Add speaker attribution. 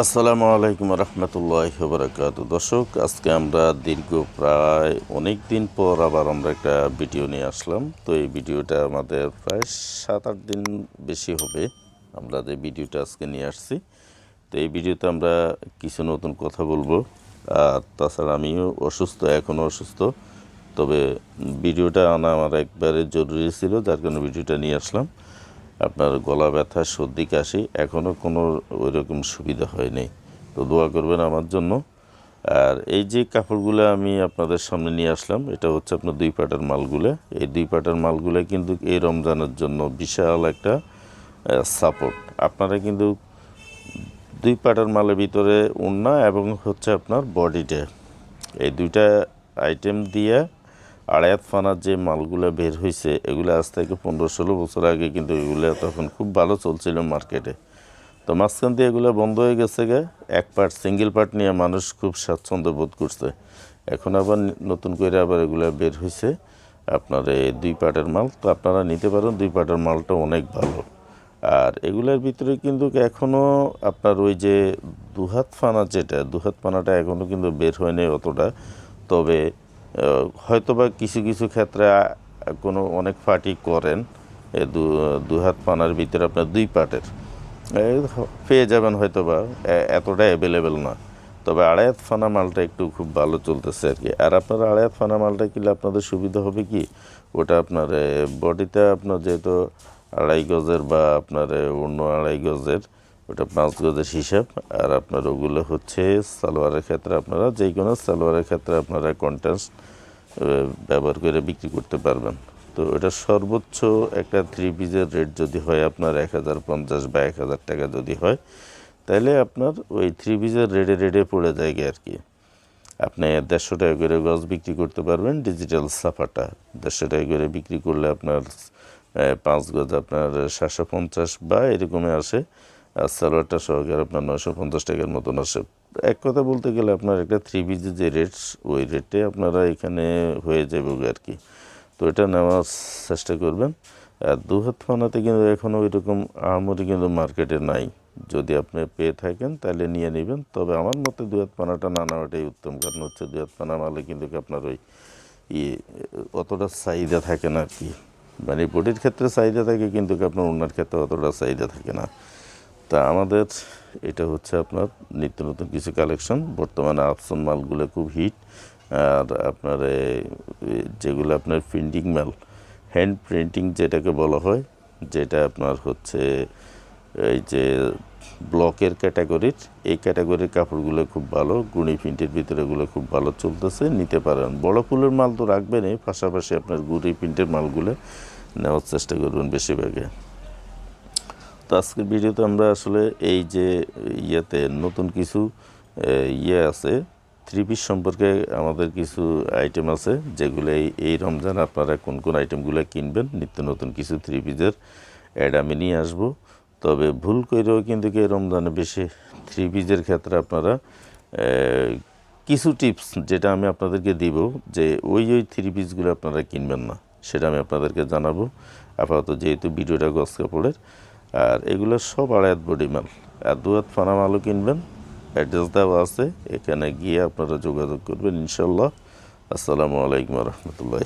Speaker 1: আসসালামু আলাইকুম রহমতুল্লাহ বরকাত দর্শক, আজকে আমরা দীর্ঘ প্রায় অনেক দিন পর আবার আমরা একটা ভিডিও নিয়ে আসলাম। তো এই ভিডিওটা আমাদের প্রায় সাত আট দিন বেশি হবে আমরা যে ভিডিওটা আজকে নিয়ে আসছি। তো এই ভিডিওতে আমরা কিছু নতুন কথা বলব। আর তাছাড়া আমিও অসুস্থ এখনও অসুস্থ। তবে ভিডিওটা আনা আমার একবারে জরুরি ছিল, যার কারণে ভিডিওটা নিয়ে আসলাম। আপনার গলা ব্যথা, সর্দি, কাশি এখনও কোনো ওইরকম সুবিধা হয়নি। তো দোয়া করবেন আমার জন্য। আর এই যে কাপড়গুলো আমি আপনাদের সামনে নিয়ে আসলাম, এটা হচ্ছে আপনার দুই পাটার মালগুলো। এই দুই পাটার মালগুলো কিন্তু এই রমজানের জন্য বিশাল একটা সাপোর্ট আপনারা কিন্তু দুই পাটার মালের ভিতরে উন্না এবং হচ্ছে আপনার বডিটা এই দুইটা আইটেম দিয়ে আড়ায়াত ফানার যে মালগুলো বের হয়েছে এগুলো আজ থেকে পনেরো ষোলো বছর আগে কিন্তু এগুলো তখন খুব ভালো চলছিল মার্কেটে। তো মাঝখান দিয়ে এগুলো বন্ধ হয়ে গেছে গে। এক পার্ট সিঙ্গেল পার্ট নিয়ে মানুষ খুব স্বাচ্ছন্দ্য বোধ করছে। এখন আবার নতুন করে আবার এগুলো বের হয়েছে আপনার এই দুই পার্টের মাল, তো আপনারা নিতে পারেন, দুই পার্টের মালটা অনেক ভালো। আর এগুলোর ভিতরে কিন্তু এখনও আপনার ওই যে দুহাত ফানা যেটা, দুহাত ফানাটা এখনও কিন্তু বের হয়নি অতটা। তবে হয়তোবা কিছু কিছু ক্ষেত্রে কোনো অনেক পার্টি করেন দু দুহাত পানার ভিতরে আপনার দুই পার্টের। পেয়ে যাবেন হয়তোবা এতটা অ্যাভেলেবেল না। তবে আড়াইয়াত ফানা মালটা একটু খুব ভালো চলতেছে আর কি। আর আপনার আড়াইয়াত ফানা মালটা কিনলে আপনাদের সুবিধা হবে কি? ওটা আপনার বডিতে আপনার যেহেতু আড়াই গজের বা আপনার অন্য আড়াই গজের ওটা পাঁচ গজের হিসাব, আর আপনার ওগুলো হচ্ছে সালোয়ারের ক্ষেত্রে আপনারা যে কোনো সালোয়ারের ক্ষেত্রে আপনারা কন্টেন্স ব্যবহার করে বিক্রি করতে পারবেন। তো এটা সর্বোচ্চ একটা থ্রি পিসের রেট যদি হয় আপনার এক হাজার পঞ্চাশ বা এক হাজার টাকা যদি হয়, তাহলে আপনার ওই থ্রি পিসের রেডে রেডে পড়ে যায় আর কি। আপনি দেড়শো টাকা করে গজ বিক্রি করতে পারবেন ডিজিটাল সাফাটা। দেড়শো টাকা করে বিক্রি করলে আপনার পাঁচ গজ আপনার সাতশো পঞ্চাশ বা এরকমই আসে। আর সালোয়ারটা সহকারে আপনার নয়শো পঞ্চাশ টাকার মতন আসে। এক কথা বলতে গেলে আপনার একটা থ্রি পিসের যে রেট ওই রেটে আপনারা এখানে হয়ে যাবে আর কি। তো এটা নেওয়ার চেষ্টা করবেন। আর দু হাত ফানাতে কিন্তু এখনও ওই রকম আহামরি কিন্তু মার্কেটে নাই। যদি আপনি পেয়ে থাকেন তাহলে নিয়ে নেবেন। তবে আমার মতে দু হাত পানাটা না নেওয়াটাই উত্তম। কারণ হচ্ছে দু হাত পানা মালে কিন্তু আপনার ওই ইয়ে অতটা চাহিদা থাকে না আর কি। মানে বডির ক্ষেত্রে চাহিদা থাকে কিন্তু আপনার অন্যার ক্ষেত্রে অতটা চাহিদা থাকে না। তা আমাদের, এটা হচ্ছে আপনার নিত্য নতুন কিছু কালেকশন বর্তমানে আপসন মালগুলো খুব হিট আর আপনার যেগুলো আপনার প্রিন্টিং মাল হ্যান্ড প্রিন্টিং যেটাকে বলা হয়, যেটা আপনার হচ্ছে এই যে ব্লকের ক্যাটাগরির এই ক্যাটাগরির কাপড়গুলো খুব ভালো, গুণি প্রিন্টের ভিতরে এগুলো খুব ভালো চলতেছে, নিতে পারেন। বড় ফুলের মাল তো রাখবেনই, পাশাপাশি আপনার গুড়ি প্রিন্টের মালগুলো নেওয়ার চেষ্টা করবেন বেশিরভাগে তো আজকের ভিডিওতে আমরা আসলে এই যে ইয়েতে নতুন কিছু ইয়ে আছে থ্রি পিস সম্পর্কে আমাদের কিছু আইটেম আছে, যেগুলো এই- এই রমজান আপনারা কোন কোন আইটেমগুলো কিনবেন, নিত্য নতুন কিছু থ্রি পিসের অ্যাড আমি নিয়ে আসব। তবে ভুল করেও কিন্তু এই রমজানে বেশি থ্রি পিসের ক্ষেত্রে আপনারা কিছু টিপস যেটা আমি আপনাদেরকে দিব যে ওই ওই থ্রি পিসগুলো আপনারা কিনবেন না, সেটা আমি আপনাদেরকে জানাব। আপাতত যেহেতু ভিডিওটা গছ কাপড়ের আর এগুলো সব আড়ায়াত বডি মাল আর দু হাত ফানা মালও কিনবেন অ্যাড্রেস দেওয়া আছে, এখানে গিয়ে আপনারা যোগাযোগ করবেন ইনশাল্লাহ আসসালামু আলাইকুম রহমতুল্লাহ